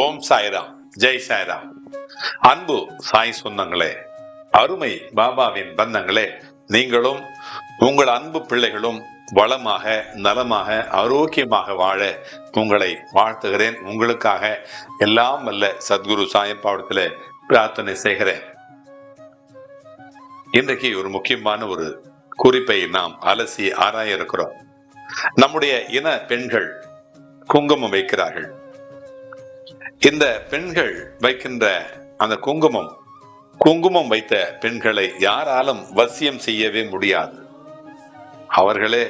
ஓம் சாய்ராம். ஜெய் சாய்ராம். அன்பு சாய் சொந்தங்களே அருமை பாபாவின் பந்தங்களே நீங்களும் உங்கள் அன்பு பிள்ளைகளும் வளமாக நலமாக ஆரோக்கியமாக வாழ உங்களை வாழ்த்துகிறேன். உங்களுக்காக எல்லாம் வல்ல சத்குரு சாயப்பாவடத்தில் பிரார்த்தனை செய்கிறேன். இன்றைக்கு ஒரு முக்கியமான ஒரு குறிப்பை நாம் அலசி ஆராய இருக்கிறோம். நம்முடைய இன பெண்கள் குங்குமம் வைக்கிறார்கள். இந்த பெண்கள் வைக்கின்ற அந்த குங்குமம் குங்குமம் வைத்த பெண்களை யாராலும் வசியம் செய்யவே முடியாது. அவர்களே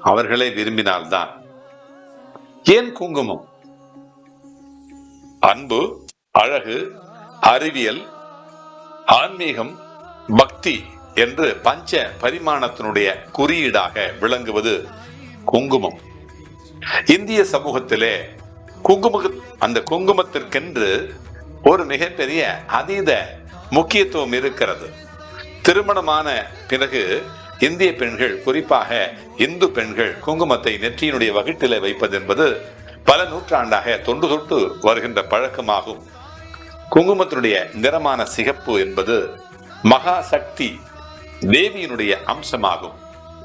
அவர்களே விரும்பினால்தான். ஏன் குங்குமம்? அன்பு அழகு அறிவியல் ஆன்மீகம் பக்தி என்று பஞ்ச பரிமாணத்தினுடைய குறியீடாக விளங்குவது குங்குமம். இந்திய சமூகத்திலே குங்கும அந்த குங்குமத்திற்கென்று ஒரு மிகப்பெரிய அதீத முக்கியத்துவம் இருக்கிறது. திருமணமான பிறகு இந்திய பெண்கள் குறிப்பாக இந்து பெண்கள் குங்குமத்தை நெற்றியினுடைய வகிட்டில வைப்பது என்பது பல நூற்றாண்டாக தொன்று தொட்டு வருகின்ற பழக்கமாகும். குங்குமத்தினுடைய நிறமான சிகப்பு என்பது மகா சக்தி தேவியினுடைய அம்சமாகும்.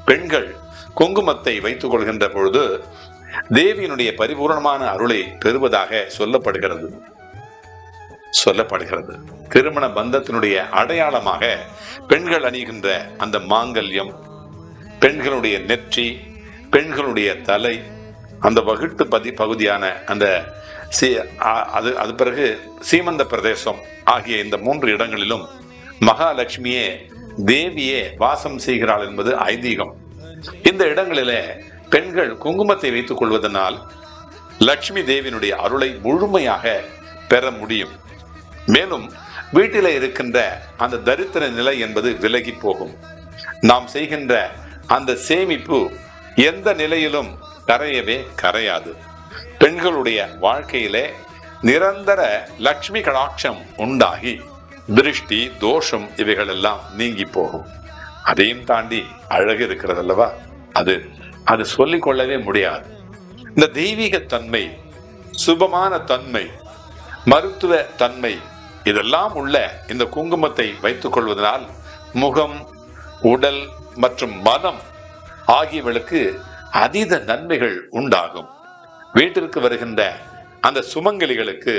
பெண்கள் குங்குமத்தை வைத்துக் கொள்கின்ற பொழுது தேவியினுடைய பரிபூர்ணமான அருளை பெறுவதாக சொல்லப்படுகிறது. சொல்லப்படுகிறது. திருமண பந்தத்தினுடைய அடையாளமாக பெண்கள் அணிகின்ற அந்த மாங்கல்யம் பெண்களுடைய நெற்றி பெண்களுடைய தலை அந்த வகுட்டு பதி பகுதியான அந்த சீ அது அது பிறகு சீமந்த பிரதேசம் ஆகிய இந்த மூன்று இடங்களிலும் மகாலட்சுமியே தேவியே வாசம் செய்கிறாள் என்பது ஐதீகம். இந்த இடங்களிலே பெண்கள் குங்குமத்தை வைத்துக் கொள்வதனால் லட்சுமி தேவியினுடைய அருளை முழுமையாக பெற முடியும். மேலும் வீட்டில் இருக்கின்ற அந்த தரித்திர நிலை என்பது விலகி போகும். நாம் செய்கின்ற அந்த சேமிப்பு எந்த நிலையிலும் கரையவே கரையாது. பெண்களுடைய வாழ்க்கையிலே நிரந்தர லட்சுமி கடாட்சம் உண்டாகி திருஷ்டி தோஷம் இவைகள் எல்லாம் நீங்கி போகும். அதையும் தாண்டி அழகு இருக்கிறது அல்லவா அது அது சொல்லிக் கொள்ளவே முடியாது. இந்த தெய்வீக தன்மை சுபமான தன்மை மருத்துவ தன்மை இதெல்லாம் உள்ள இந்த குங்குமத்தை வைத்துக் கொள்வதனால் முகம் உடல் மற்றும் மனம் ஆகியவளுக்கு அதீத நன்மைகள் உண்டாகும். வீட்டிற்கு வருகின்ற அந்த சுமங்கலிகளுக்கு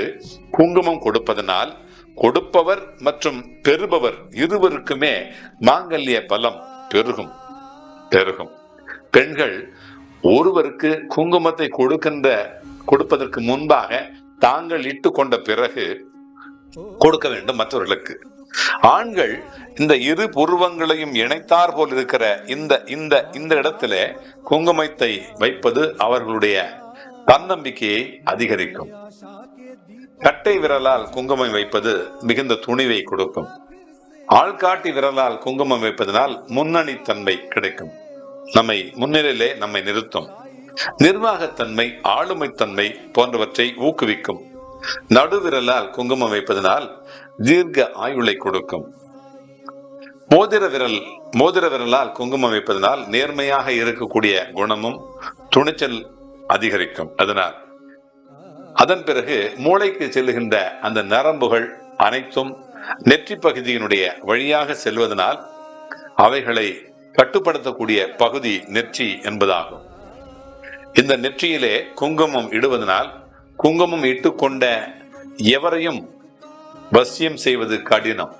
குங்குமம் கொடுப்பதனால் கொடுப்பவர் மற்றும் பெறுபவர் இருவருக்குமே மாங்கல்ய பலம் பெருகும் பெருகும். பெண்கள் ஒருவருக்கு குங்குமத்தை கொடுக்கின்ற கொடுப்பதற்கு முன்பாக தாங்கள் இட்டு கொண்ட பிறகு கொடுக்க வேண்டும் மற்றவர்களுக்கு. ஆண்கள் இந்த இரு புருவங்களையும் இணைத்தார் போல் இருக்கிற இந்த இந்த இந்த இடத்துல குங்குமத்தை வைப்பது அவர்களுடைய தன்னம்பிக்கையை அதிகரிக்கும். கட்டை விரலால் குங்குமம் வைப்பது மிகுந்த துணிவை கொடுக்கும். ஆள்காட்டி விரலால் குங்குமம் வைப்பதனால் முன்னணி தன்மை கிடைக்கும். நம்மை முன்னிலையிலே நம்மை நிறுத்தும். நிர்வாகத்தன்மை ஆளுமைத்தன்மை போன்றவற்றை ஊக்குவிக்கும். நடுவிரலால் குங்குமம் வைப்பதனால் தீர்க்க ஆயுளை கொடுக்கும். மோதிர விரல் மோதிர விரலால் குங்குமம் வைப்பதனால் நேர்மையாக இருக்கக்கூடிய குணமும் துணிச்சல் அதிகரிக்கும். அதனால் அதன் பிறகு மூளைக்கு செல்லுகின்ற அந்த நரம்புகள் அனைத்தும் நெற்றி பகுதியினுடைய வழியாக செல்வதனால் அவைகளை கட்டுப்படுத்தக்கூடிய பகுதி நெற்றி என்பதாகும். இந்த நெற்றியிலே குங்குமம் இடுவதனால் குங்குமம் இட்டுக்கொண்ட எவரையும் வசியம் செய்வது கடினம்.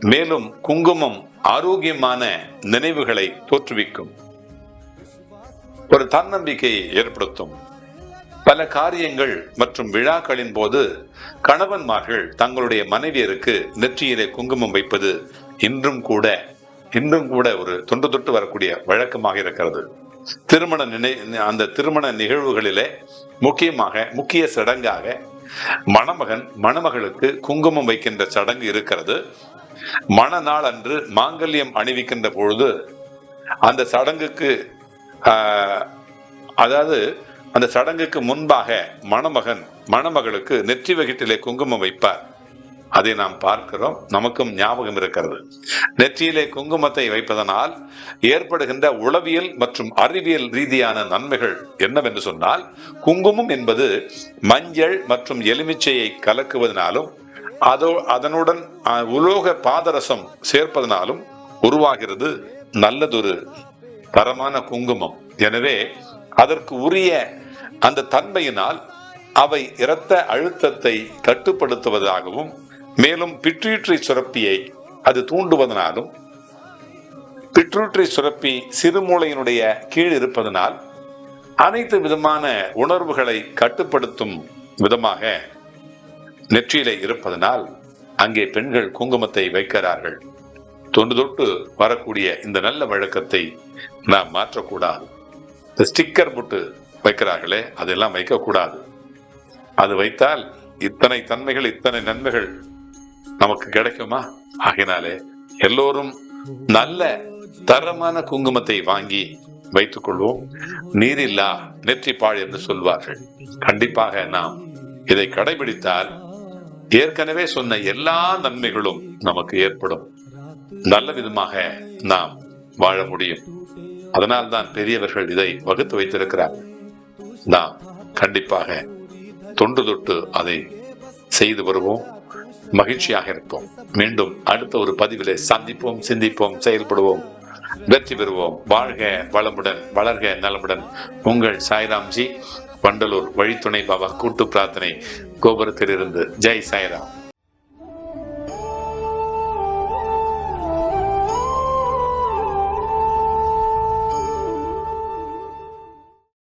மேலும் குங்குமம் ஆரோக்கியமான நினைவுகளை தோற்றுவிக்கும். ஒரு தன்னம்பிக்கையை ஏற்படுத்தும். பல காரியங்கள் மற்றும் விழாக்களின் போது கணவன்மார்கள் தங்களுடைய மனைவியருக்கு நெற்றியிலே குங்குமம் வைப்பது இன்றும் கூட இன்றும் கூட ஒரு தொன்று தொட்டு வரக்கூடிய வழக்கமாக இருக்கிறது. திருமண நினை அந்த திருமண நிகழ்வுகளிலே முக்கியமாக முக்கிய சடங்காக மணமகன் மணமகளுக்கு குங்குமம் வைக்கின்ற சடங்கு இருக்கிறது. மணநாள் அன்று மாங்கல்யம் அணிவிக்கின்ற பொழுது அந்த சடங்குக்கு அதாவது அந்த சடங்குக்கு முன்பாக மணமகன் மணமகளுக்கு நெற்றி வகிட்டிலே குங்குமம் வைப்பார். அதை நாம் பார்க்கிறோம். நமக்கும் ஞாபகம் இருக்கிறது. நெற்றியிலே குங்குமத்தை வைப்பதனால் ஏற்படுகின்ற உளவியல் மற்றும் அறிவியல் ரீதியான நன்மைகள் என்னவென்று சொன்னால் குங்குமம் என்பது மஞ்சள் மற்றும் எலுமிச்சையை கலக்குவதனாலும் அதோ அதனுடன் உலோக பாதரசம் சேர்ப்பதனாலும் உருவாகிறது நல்லதொரு தரமான குங்குமம். எனவே அதற்கு உரிய அந்த தன்மையினால் அவை இரத்த அழுத்தத்தை கட்டுப்படுத்துவதாகவும் மேலும் பிட்யூட்டரி சுரப்பியை அது தூண்டுவதனாலும் பிட்யூட்டரி சுரப்பி சிறுமூளையினுடைய கீழ் இருப்பதனால் அனைத்து விதமான உணர்வுகளை கட்டுப்படுத்தும் விதமாக நெற்றியிலே இருப்பதனால் அங்கே பெண்கள் குங்குமத்தை வைக்கிறார்கள். தொன்று தொட்டு வரக்கூடிய இந்த நல்ல வழக்கத்தை நாம் மாற்றக்கூடாது. இந்த ஸ்டிக்கர் போட்டு வைக்கிறார்களே அதெல்லாம் வைக்கக்கூடாது. அது வைத்தால் இத்தனை தன்மைகள் இத்தனை நன்மைகள் நமக்கு கிடைக்குமா? ஆகினாலே எல்லோரும் நல்ல தரமான குங்குமத்தை வாங்கி வைத்துக் கொள்வோம். நீரில்லா நெற்றிப்பாள் என்று சொல்வார்கள். கண்டிப்பாக நாம் இதை கடைபிடித்தால் ஏற்கனவே சொன்ன எல்லா நன்மைகளும் நமக்கு ஏற்படும். நல்ல விதமாக நாம் வாழ முடியும். அதனால்தான் பெரியவர்கள் இதை வகுத்து வைத்திருக்கிறார்கள். நாம் கண்டிப்பாக தொண்டு தொட்டு அதை செய்து வருவோம். மகிழ்ச்சியாக இருப்போம். மீண்டும் அடுத்த ஒரு பதிவிலே சந்திப்போம் சிந்திப்போம் செயல்படுவோம். வெற்றி பெறுவோம். வாழ்க வளமுடன் வளர்க நலமுடன். உங்கள் சாய்ராம்ஜி வண்டலூர் வழித்துணை பாபா கூட்டு பிரார்த்தனை கோபுரத்திலிருந்து. ஜெய் சாய்ராம்.